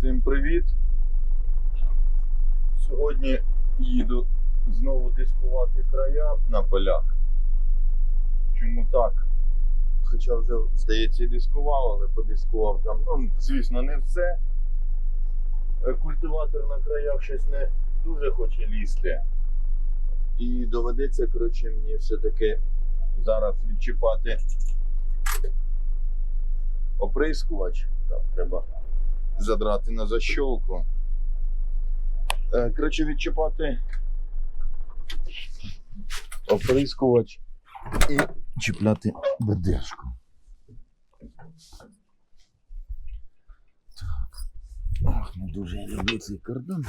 Всім привіт! Сьогодні їду знову дискувати края на полях. Чому так? Хоча вже, здається, дискував, але подискував там. Ну, звісно, не все. Е, Культиватор на краях щось не дуже хоче лізти. І доведеться, коротше, мені все-таки зараз відчіпати оприскувач. Так, треба задрати на защолку. Е, Коротше, відчіпати оприскувач і чіпляти бедешку. Ох, не дуже я люблю цей кордон.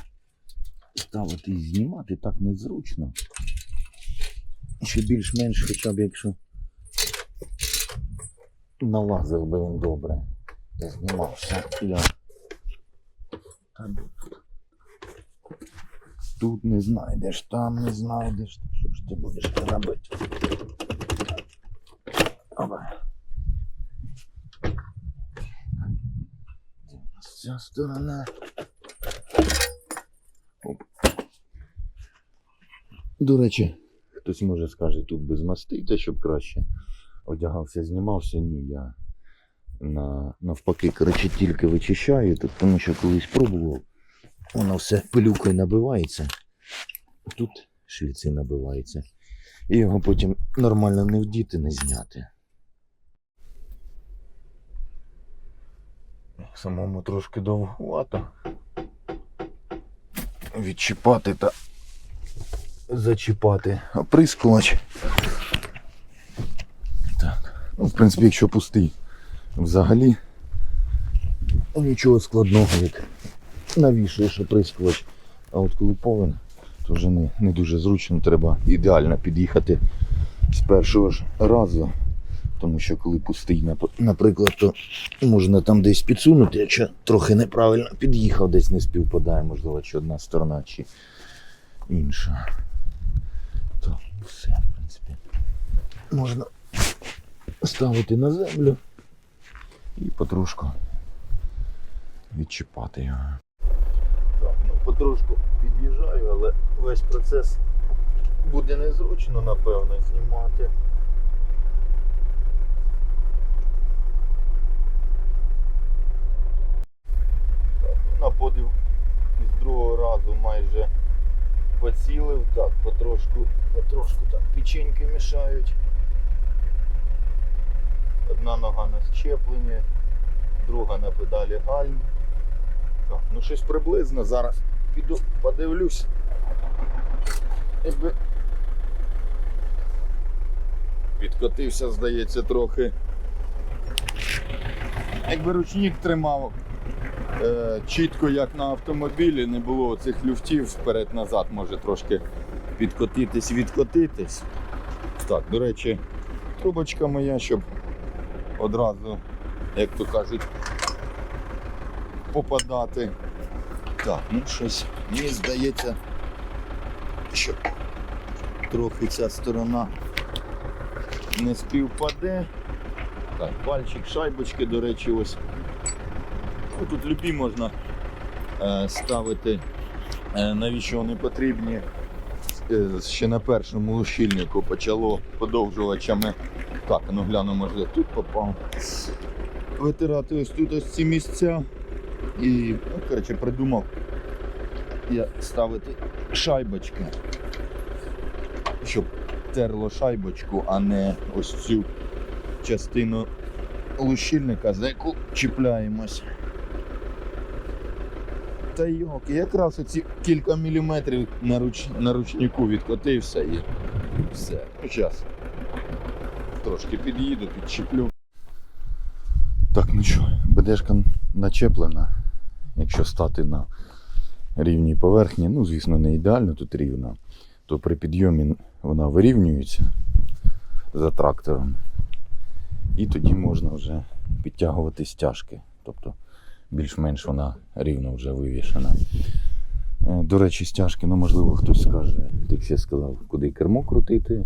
Ставити і знімати так незручно. Ще більш-менш, хоча б якщо налазив би він добре. Знімався я. Тут- не знайдеш, там не знайдеш. Що ж ти будеш робити? Опа. Ця сторона. До речі, хтось може скаже, тут без мастити, щоб краще одягався, знімався. Ні, я на, навпаки, коротше, тільки вичищаю, тому що колись пробував, воно все пилюкою набивається. Тут шліци набиваються. І його потім нормально не вдіти, не зняти. Самому трошки довгувато. Відчіпати та зачіпати оприскувач. Так. Ну, в принципі, якщо пустий, взагалі нічого складного, як навішуєш оприскувач. А от коли повен, то вже не, не дуже зручно, треба ідеально під'їхати з першого ж разу. Тому що коли пустий, наприклад, то можна там десь підсунути, якщо трохи неправильно під'їхав, десь не співпадає, можливо, чи одна сторона, чи інша. То все, в принципі. Можна ставити на землю і потрошку відчіпати його. Так, ну потрошку під'їжджаю, але весь процес буде незручно, напевно, знімати. Так, на подив з другого разу майже поцілив, так, потрошку, потрошку так печеньки мішають. Одна нога на щепленні, друга на педалі гальм. Так, ну щось приблизно зараз піду подивлюсь. Якби відкотився, здається, трохи. Якби ручник тримав е, чітко, як на автомобілі, не було цих люфтів вперед-назад, може трошки підкотитись, відкотитись. Так, до речі, трубочка моя, щоб одразу, як то кажуть, попадати. Так, ну щось, мені здається, що трохи ця сторона не співпаде. Так, пальчик, шайбочки, до речі, ось. Ну, тут любі можна е, ставити, е, навіщо вони потрібні. Е, ще на першому лущильнику почало подовжувачами. Так, ну гляну, може тут попав. Витирати ось тут ось ці місця. І, ну, коротше, придумав я ставити шайбочки, щоб терло шайбочку, а не ось цю частину лущильника, за яку чіпляємось. Та йоки, якраз оці кілька міліметрів на, руч... на ручнику відкотився і все. Зараз трошки під'їду, підчіплю. Так, ну що, БДшка начеплена. Якщо стати на рівній поверхні, ну, звісно, не ідеально тут рівна, то при підйомі вона вирівнюється за трактором. І тоді можна вже підтягувати стяжки. Тобто більш-менш вона рівно вже вивішена. Е, До речі, стяжки, ну можливо хтось скаже, ти ще сказав, куди кермо крутити.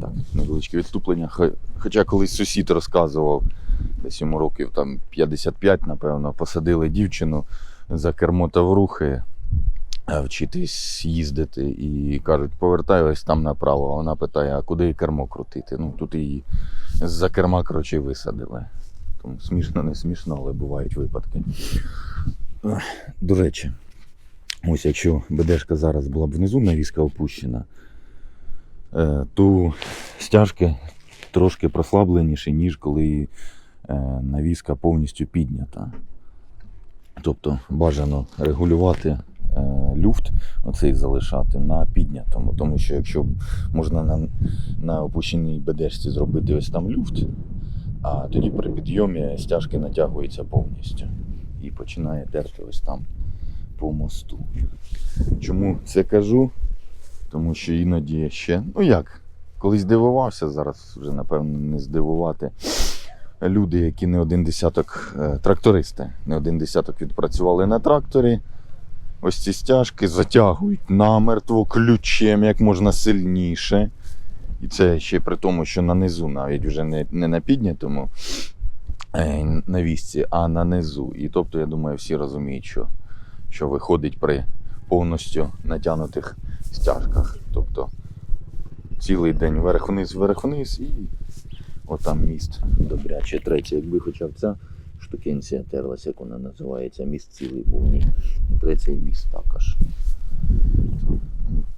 Так, невеличке відступлення. Хоча колись сусід розказував, десь йому років там 55, напевно, посадили дівчину за кермо та в рухи вчитись їздити. І кажуть, повертай ось там направо. Вона питає, а куди кермо крутити? Ну тут її з-за керма, коротше, висадили. Тому смішно, не смішно, але бувають випадки. До речі, ось якщо БДшка зараз була б внизу навіска опущена, то стяжки трошки прослабленіші, ніж коли е, навіска повністю піднята. Тобто бажано регулювати е, люфт, оцей залишати на піднятому. Тому що якщо можна на, на опущеній бедешці зробити ось там люфт, а тоді при підйомі стяжки натягуються повністю і починає терти ось там по мосту. Чому це кажу? Тому що іноді ще, ну як, колись дивувався, зараз вже напевно не здивувати. Люди, які не один десяток, е, трактористи, не один десяток відпрацювали на тракторі. Ось ці стяжки затягують намертво ключем як можна сильніше. І це ще при тому, що на низу, навіть вже не, не на піднятому е, навісці, а на низу. І тобто, я думаю, всі розуміють, що, що виходить при повністю натягнутих стяжках. Тобто цілий день вверх-вниз, вверх-вниз і отам міст добряче третє. Якби хоча б ця штукенція терлася, як вона називається, міст цілий ні. Третій міст також.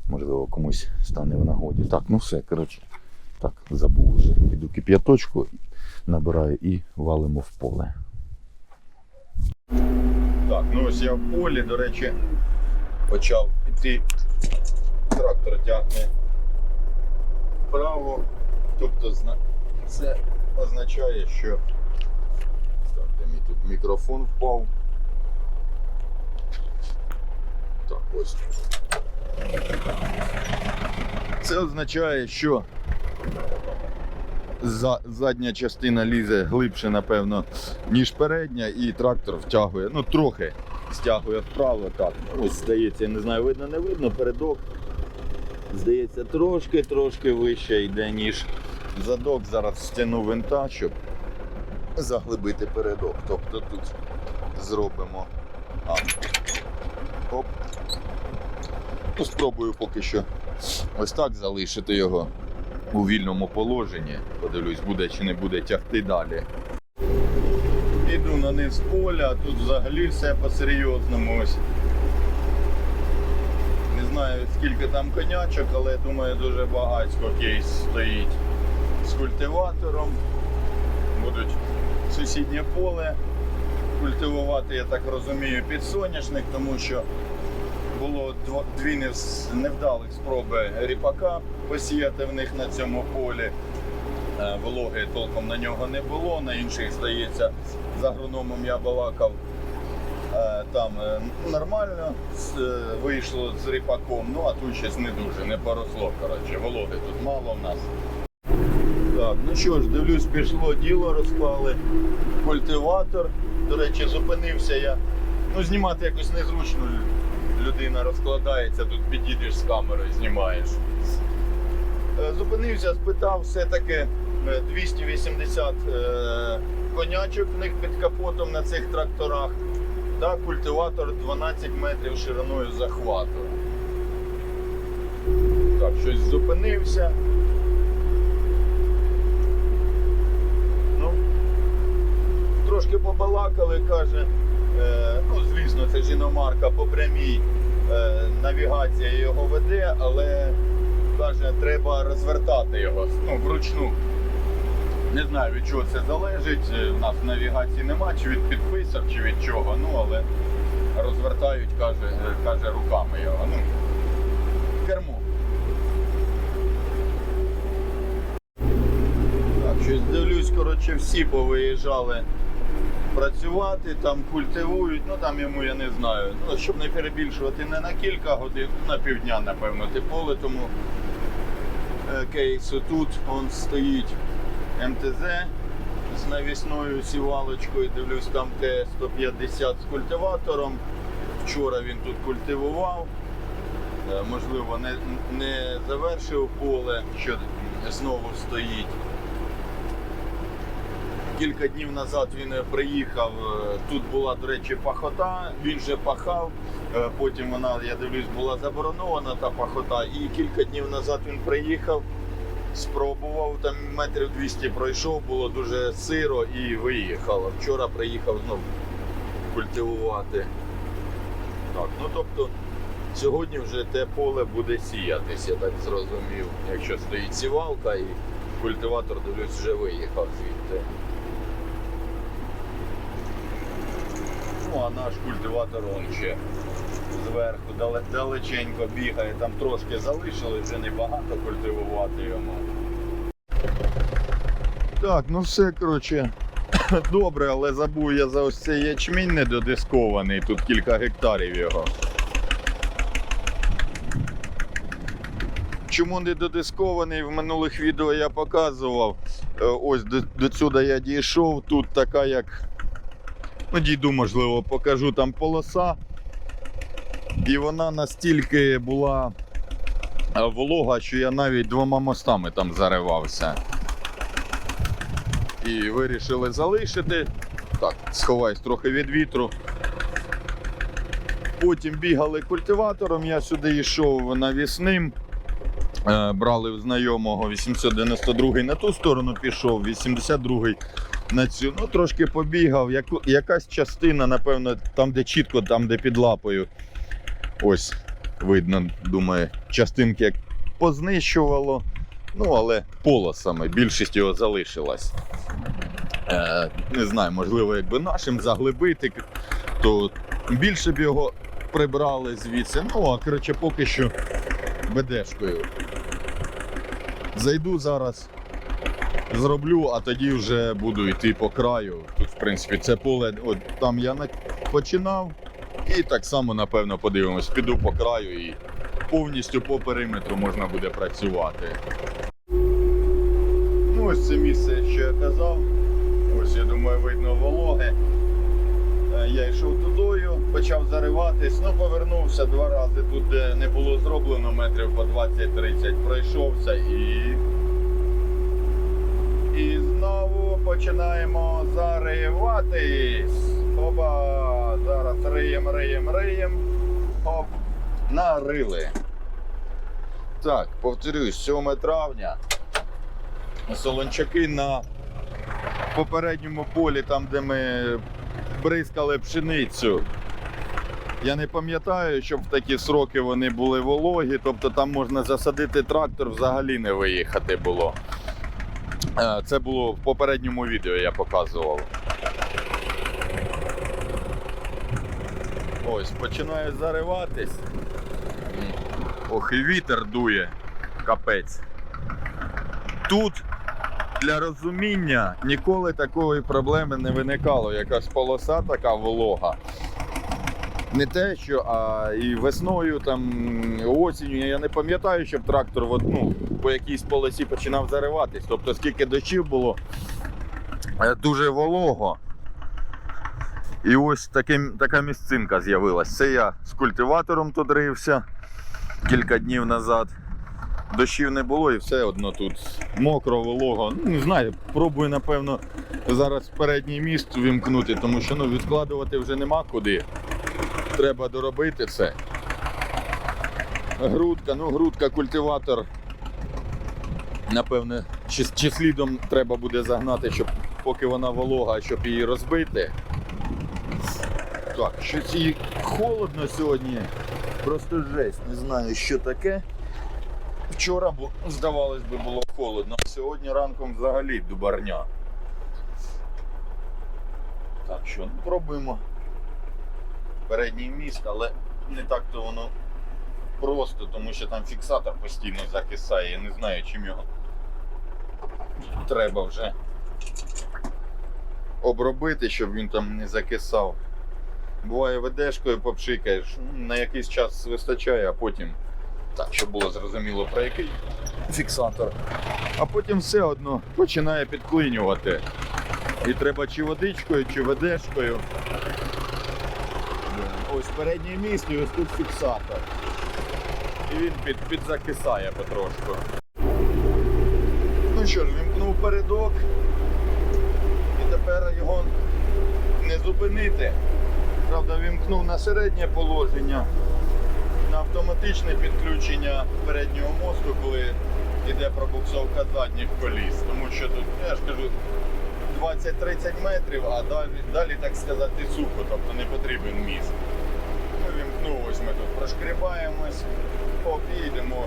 Можливо, комусь стане в нагоді. Так, ну все, коротше. Так, забув вже. Піду кип'яточку, набираю і валимо в поле. Так, ну ось я в полі, до речі, почав іти. Трактор тягне вправо. Тобто це означає, що. Так, де мій тут мікрофон впав. Так, ось. Це означає, що за, задня частина лізе глибше, напевно, ніж передня, і трактор втягує, ну трохи стягує вправо. Так. Ось здається, я не знаю, видно, не видно, передок. Здається, трошки-трошки вище йде, ніж задок. Зараз стяну винта, щоб заглибити передок. Тобто тут зробимо. Оп. Ну, спробую поки що ось так залишити його у вільному положенні. Подивлюсь, буде чи не буде тягти далі. Іду на низ поля, а тут взагалі все по-серйозному. Ось. Знаю скільки там конячок, але думаю дуже багатько кейс стоїть з культиватором. Будуть сусіднє поле культивувати, я так розумію, під соняшник, тому що було дві невдалих спроби ріпака посіяти в них на цьому полі. Е, Вологи толком на нього не було, на інших, здається, з агрономом я балакав. Е, Там е, нормально е, вийшло з ріпаком, ну а тут щось не дуже, не поросло. Коротше, вологи тут мало в нас. Так, ну що ж, дивлюсь, пішло діло, розклали культиватор. До речі, зупинився я. Ну, знімати якось незручно. Людина розкладається, тут підійдеш з камерою, знімаєш. Зупинився, спитав, все-таки е, 280 е, конячок в них під капотом на цих тракторах. Та культиватор 12 метрів шириною захвату. Так, щось зупинився. Ну, трошки побалакали, каже, е, ну, звісно, це ж іномарка по прямій е, навігація його веде, але каже, треба розвертати його ну, вручну. Не знаю від чого це залежить. е, У нас навігації нема, чи від підписок, чи від чого, ну але розвертають, каже, е, каже руками його. Ну, кермо. Так, щось дивлюсь, коротше, всі повиїжджали працювати, там культивують, ну там йому я не знаю. Ну, щоб не перебільшувати не на кілька годин, на півдня, напевно, ти поле, тому е, кейсу тут он стоїть МТЗ з навісною сівалочкою. Дивлюсь, там Т-150 з культиватором. Вчора він тут культивував. Е, Можливо, не, не завершив поле, що знову стоїть. Кілька днів назад він е, приїхав. е, Тут була, до речі, пахота. Він же пахав. Потім вона, я дивлюсь, була заборонована та пахота. І кілька днів назад він приїхав, спробував там метрів 200 пройшов, було дуже сиро і виїхав. Вчора приїхав знову культивувати. Так, ну тобто. Сьогодні вже те поле буде сіятись, я так зрозумів. Якщо стоїть сівалка і культиватор, дивлюсь, вже виїхав звідти. Ну, а наш культиватор он ще зверху далеченько бігає, там трошки залишили, вже небагато культивувати йому. Так, ну все, коротше, добре, але забув я за ось цей ячмінь недодискований, тут кілька гектарів його. Чому не додискований? В минулих відео я показував. Е, Ось до, до сюди я дійшов. Тут така як. Ну, дійду, можливо, покажу там полоса. І вона настільки була е, волога, що я навіть двома мостами там заривався. І вирішили залишити. Так, сховаюсь трохи від вітру. Потім бігали культиватором, я сюди йшов навісним. Е, брали в знайомого 892 на ту сторону пішов, 82-й на цю. Ну, трошки побігав. Якась частина, напевно, там, де чітко, там, де під лапою. Ось, видно, думаю, частинки як познищувало. Ну, але полосами, більшість його залишилась. Е, не знаю, можливо, якби нашим заглибити, то більше б його прибрали звідси. Ну, а коротше, поки що БДшкою. Зайду зараз, зроблю, а тоді вже буду йти по краю. Тут, в принципі, це поле, от там я починав. І так само, напевно, подивимось, піду по краю і повністю по периметру можна буде працювати. Ну, ось це місце, що я казав. Ось, я думаю, видно вологе. Е, Я йшов тудою, почав зариватись, ну повернувся два рази. Тут де не було зроблено метрів по 20-30, пройшовся і. І знову починаємо зариватись. Опа! Зараз риєм, риєм, риєм. Оп, нарили. Так, повторюсь, 7 травня. Солончаки на попередньому полі, там, де ми бризкали пшеницю. Я не пам'ятаю, щоб в такі сроки вони були вологі, тобто там можна засадити трактор, взагалі не виїхати було. Е, Це було в попередньому відео, я показував. Ось, починаю зариватись. Ох, і вітер дує. Капець. Тут для розуміння ніколи такої проблеми не виникало. Якась полоса така волога. Не те, що а і весною, там осінню. Я не пам'ятаю, щоб трактор от, ну, по якійсь полосі починав зариватись. Тобто, скільки дощів було е, дуже волого. І ось таким, така місцинка з'явилась. Це я з культиватором тут рився кілька днів назад. Дощів не було і все одно тут мокро, волого. Ну, не знаю, пробую, напевно, зараз передній міст вімкнути, тому що ну, відкладувати вже нема куди. Треба доробити це. Грудка, ну грудка, культиватор. Напевне, чи, чи слідом треба буде загнати, щоб поки вона волога, щоб її розбити. Так, щось їй холодно сьогодні. Просто жесть. Не знаю, що таке. Вчора, здавалось би, було холодно, а сьогодні ранком взагалі дубарня. Так що, ну, пробуємо передній міст, але не так то воно просто, тому що там фіксатор постійно закисає. Я не знаю, чим його треба вже обробити, щоб він там не закисав. Буває ведешкою попшикаєш, на якийсь час вистачає, а потім так, щоб було зрозуміло про який фіксатор. А потім все одно починає підклинювати. І треба чи водичкою, чи ведешкою. Ось переднє місце, ось тут фіксатор. І він під, підзакисає потрошку. Ну що ж, вімкнув передок. І тепер його не зупинити. Правда, вімкнув на середнє положення, на автоматичне підключення переднього мосту, коли йде пробуксовка задніх коліс. Тому що тут, я ж кажу, 20-30 метрів, а далі, далі, так сказати, сухо, тобто не потрібен міст. Ну, вімкнув, ось ми тут прошкрібаємось, оп, і йдемо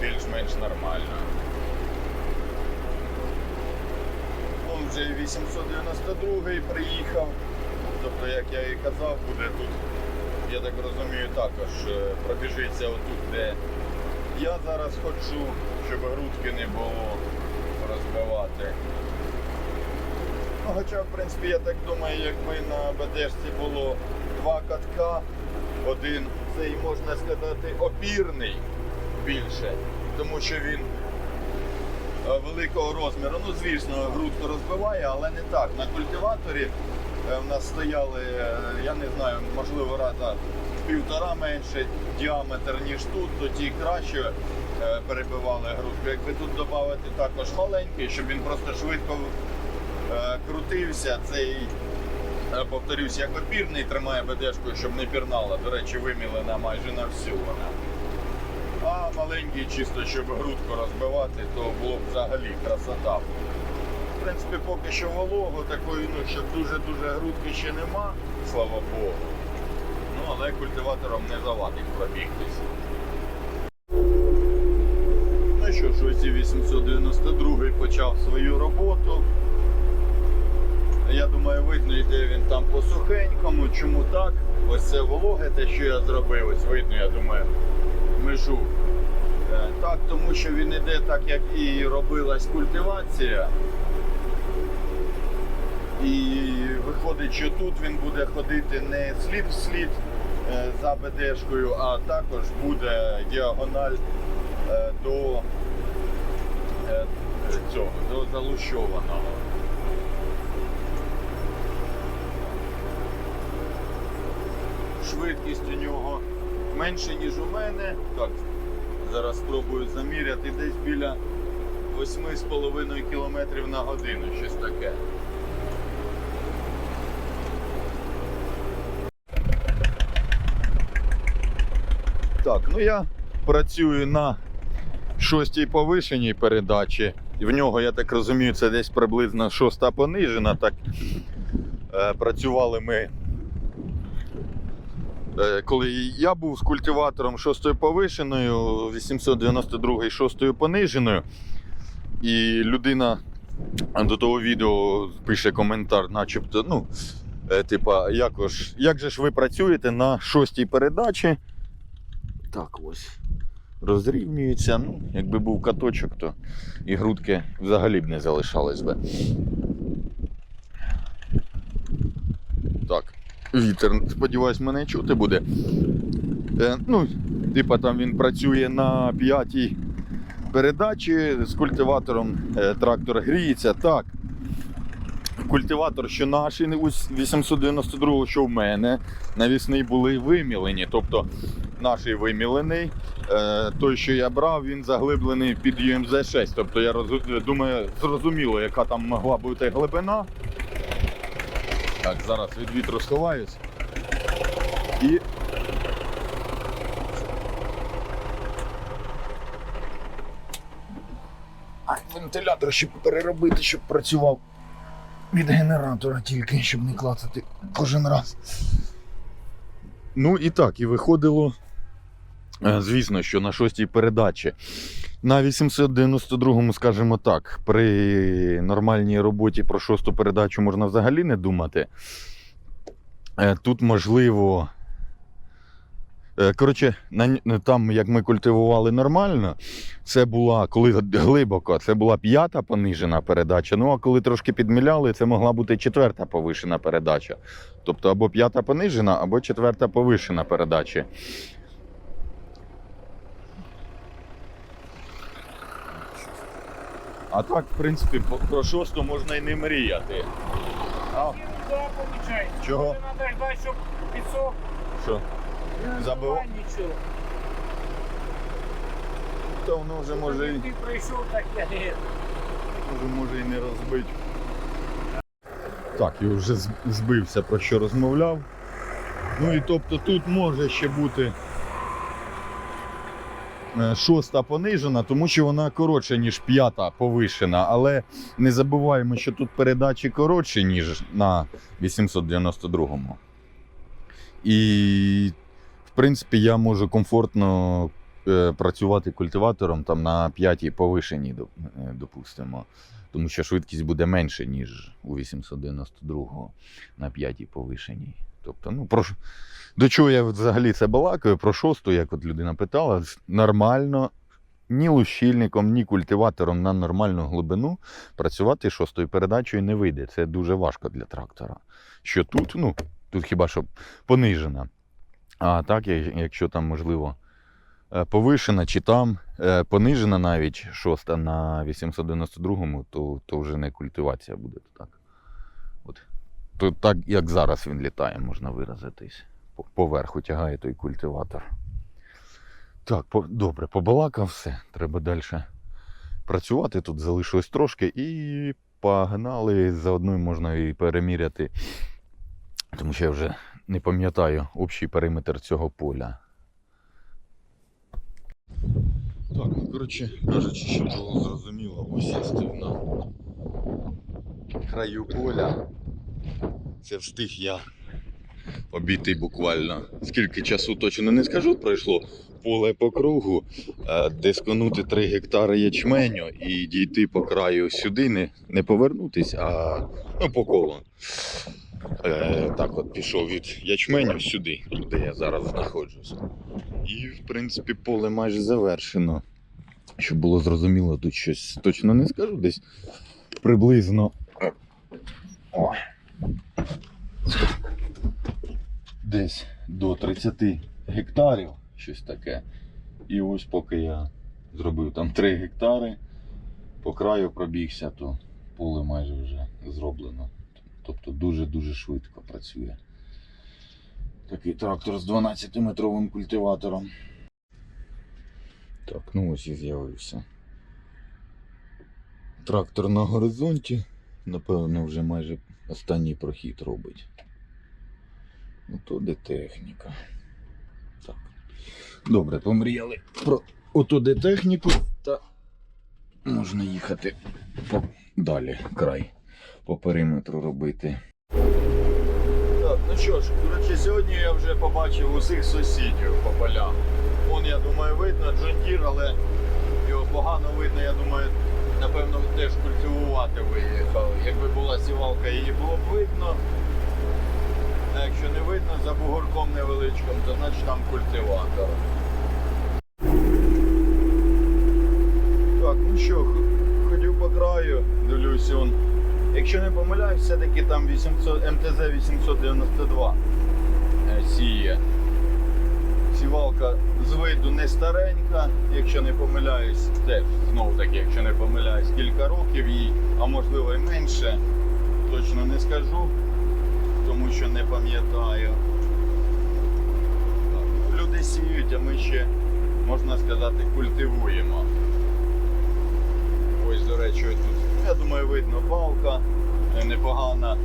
більш-менш нормально. Он вже і 892 приїхав. Тобто, як я і казав, буде тут, я так розумію, також е, пробіжиться отут, де я зараз ходжу, щоб грудки не було розбивати. Ну, хоча, в принципі, я так думаю, якби на БДшці було два катка, один цей, можна сказати, опірний більше, тому що він е, великого розміру. Ну, звісно, грудку розбиває, але не так. На культиваторі е, в нас стояли, е, я не знаю, можливо, раза півтора менше діаметр, ніж тут, то ті краще е, перебивали грудку. Якби тут додати також маленький, щоб він просто швидко е, крутився, цей. е, Повторюсь, як опірний тримає БДшку, щоб не пірнала. До речі, вимілена майже на всю вона. А маленький, чисто щоб грудку розбивати, то було б взагалі красота. В принципі, поки що волого, такої, ну, щоб дуже-дуже грудки ще нема, слава Богу. Ну, але культиватором не завадить пробігтись. Ну що ж, ось і 892 почав свою роботу. Я думаю, видно, йде він там по сухенькому. Чому так? Ось це вологе, те, що я зробив, ось видно, я думаю, межу. Е, Так, тому що він іде так, як і робилась культивація. І виходить, що тут він буде ходити не слід в слід е, за БДшкою, а також буде діагональ е, до е, цього, до залущованого. Швидкість у нього менше, ніж у мене. Так, зараз спробую заміряти десь біля 8,5 км на годину, щось таке. Так, ну я працюю на шостій повишеній передачі. В нього, я так розумію, це десь приблизно шоста понижена. Так е, працювали ми. Е, коли я був з культиватором шостою повишеною, 892 шостою пониженою, і людина до того відео пише коментар, начебто, ну, е, типа, як, як же ж ви працюєте на шостій передачі? Так ось. Розрівнюється. Ну, якби був каточок, то і грудки взагалі б не залишались би. Так. Вітер, сподіваюсь, мене чути буде. Е, ну, типа там він працює на п'ятій передачі з культиватором. Е, трактор гріється. Так. Культиватор, що наш, і ось 892, що в мене, навісний були вимілені. Тобто наш вимілений. Е, той, що я брав, він заглиблений під UMZ 6. Тобто я думаю, зрозуміло, яка там могла бути глибина. Так, зараз від вітру сховаюсь. І. Вентилятор ще переробити, щоб працював від генератора тільки, щоб не клацати кожен раз. Ну і так, і виходило, е, звісно, що на шостій передачі. На 892-му, скажімо так, при нормальній роботі про шосту передачу можна взагалі не думати. Е, Тут можливо. Е, Коротше, на, там, як ми культивували нормально, це була, коли глибоко, це була п'ята понижена передача. Ну а коли трошки підміляли, це могла бути четверта повишена передача. Тобто або п'ята понижена, або четверта повишена передача. А так, в принципі, про шосту можна і не мріяти. А, Чого? Ждать, щоб підсох. що? Забив? нічого. То воно вже може, і- Ти прийшов, так я не. може, може і не розбить. Так, я вже з- збився про що розмовляв. Ну і тобто тут може ще бути е, шоста понижена, тому що вона коротша, ніж п'ята повишена. Але не забуваємо, що тут передачі коротші, ніж на 892-му. І, в принципі, я можу комфортно е, працювати культиватором там на п'ятій повишеній, доп- е, допустимо. Тому що швидкість буде менше, ніж у 892 на п'ятій повишеній. Тобто, ну, про, до чого я взагалі це балакаю? Про шосту, як от людина питала, нормально, ні лущильником, ні культиватором на нормальну глибину працювати шостою передачею не вийде. Це дуже важко для трактора. Що тут, ну, тут хіба що понижена. А так, якщо там, можливо, е, повишена, чи там е, понижена навіть шоста на 892-му, то, то вже не культивація буде так. От. То так, як зараз він літає, можна виразитись. Поверху тягає той культиватор. Так, по, добре, побалакав все. Треба далі працювати. Тут залишилось трошки і погнали. Заодно можна і переміряти. Тому що я вже не пам'ятаю общий периметр цього поля. Так, коротше кажучи, щоб було зрозуміло, ось я стив на краю поля. Це встиг я обійти буквально. Скільки часу точно не скажу, пройшло поле по кругу, е, дисконути 3 гектари ячменю і дійти по краю сюди, не, не повернутись, а ну, по колу. Е, так от пішов від ячменю сюди, де я зараз знаходжусь. І, в принципі, поле майже завершено. Щоб було зрозуміло, тут щось точно не скажу, десь приблизно. О. Десь до 30 гектарів, щось таке. І ось поки я зробив там 3 гектари, по краю пробігся, то поле майже вже зроблено. Тобто дуже-дуже швидко працює. Такий трактор з 12-метровим культиватором. Так, ну ось і з'явився. Трактор на горизонті, напевно, вже майже останній прохід робить. Ну то де техніка. Так. Добре, помріяли про ото де техніку, та можна їхати далі край по периметру робити. Так, ну що ж, коротше, сьогодні я вже побачив усіх сусідів по полям. Вон, я думаю, видно Джондір, але його погано видно, я думаю, напевно, теж культивувати виїхав. Якби була сівалка, її було б видно. А якщо не видно за бугорком невеличким, то значить там культиватор. Так, ну що, ходив по краю, дивлюсь, он. Якщо не помиляюсь, все-таки там 800, МТЗ 892 е, сіє. Сівалка з виду не старенька, якщо не помиляюсь, теж знову таки, якщо не помиляюсь, кілька років їй, а можливо і менше, точно не скажу, тому що не пам'ятаю. Ну, Люди сіють, а ми ще, можна сказати, культивуємо. Ось, до речі, ось тут, я думаю, видно балка е, непогана.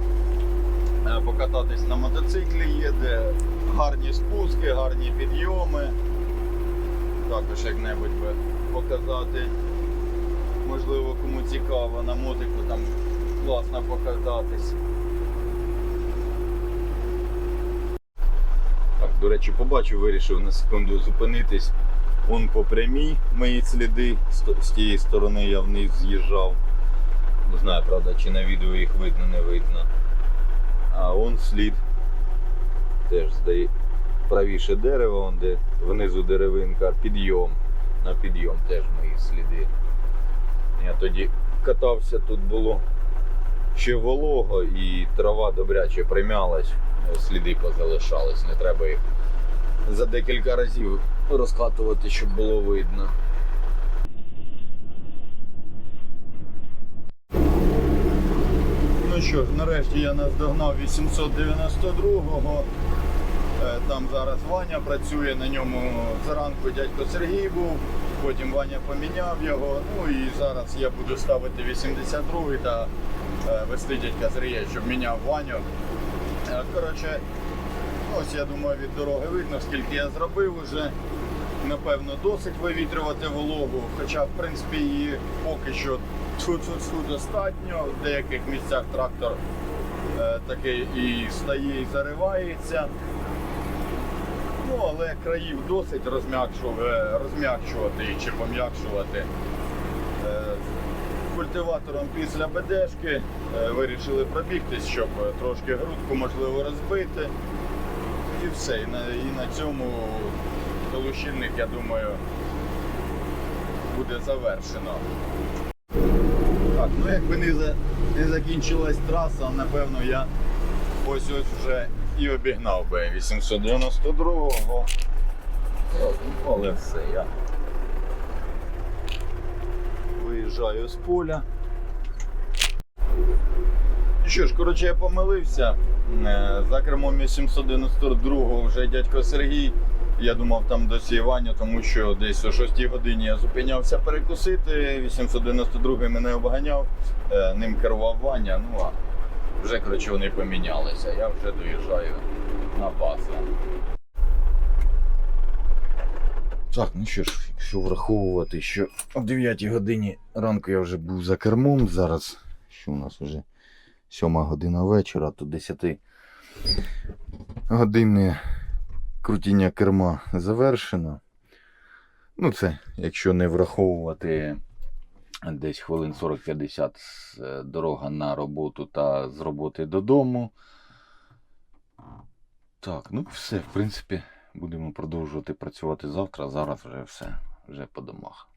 Е, Покататись на мотоциклі є, де гарні спуски, гарні підйоми. Також як-небудь би показати. Можливо, кому цікаво на мотику там класно покататись. Так, до речі, побачив, вирішив на секунду зупинитись. Вон по прямій мої сліди, з тієї сторони я вниз з'їжджав. Не знаю, правда, чи на відео їх видно, не видно. А он слід теж здає правіше дерево, он де внизу деревинка, підйом. На підйом теж мої сліди. Я тоді катався, тут було ще волого і трава добряче примялась, сліди позалишались, не треба їх за декілька разів розкатувати, щоб було видно. Ну що ж, нарешті я наздогнав 892-го. Е, Там зараз Ваня працює на ньому. Зранку дядько Сергій був, потім Ваня поміняв його. Ну і зараз я буду ставити 82-й та е, вести дядька Сергія, щоб міняв Ваню. Е, Коротше, ось я думаю, від дороги видно, скільки я зробив уже. Напевно, досить вивітрювати вологу, хоча, в принципі, її поки що достатньо. В деяких місцях трактор е, такий і стає, і заривається. Ну, але країв досить розм'якшувати, розм'якшувати чи пом'якшувати. Е, Культиватором після БДшки е, вирішили пробігтись, щоб е, трошки грудку можливо розбити. І все. І на, і на цьому колущильник, я думаю, буде завершено. Так, ну якби не, за, не закінчилась траса, напевно, я ось ось вже і обігнав би 892-го. Ну, Але все, я виїжджаю з поля. І що ж, коротше, я помилився. Е, За кермом 892-го вже дядько Сергій. Я думав там досі Ваня, тому що десь о 6 годині я зупинявся перекусити. 892-й мене обганяв, е, ним керував Ваня. Ну а вже коротше вони помінялися. Я вже доїжджаю на базу. Так, ну що ж, якщо враховувати, що о 9 годині ранку я вже був за кермом, зараз що у нас вже 7 година вечора, то 10 години крутіння керма завершено. Ну, це, якщо не враховувати десь хвилин 40-50 е, дорога на роботу та з роботи додому. Так, ну все, в принципі, будемо продовжувати працювати завтра. Зараз вже все, вже по домах.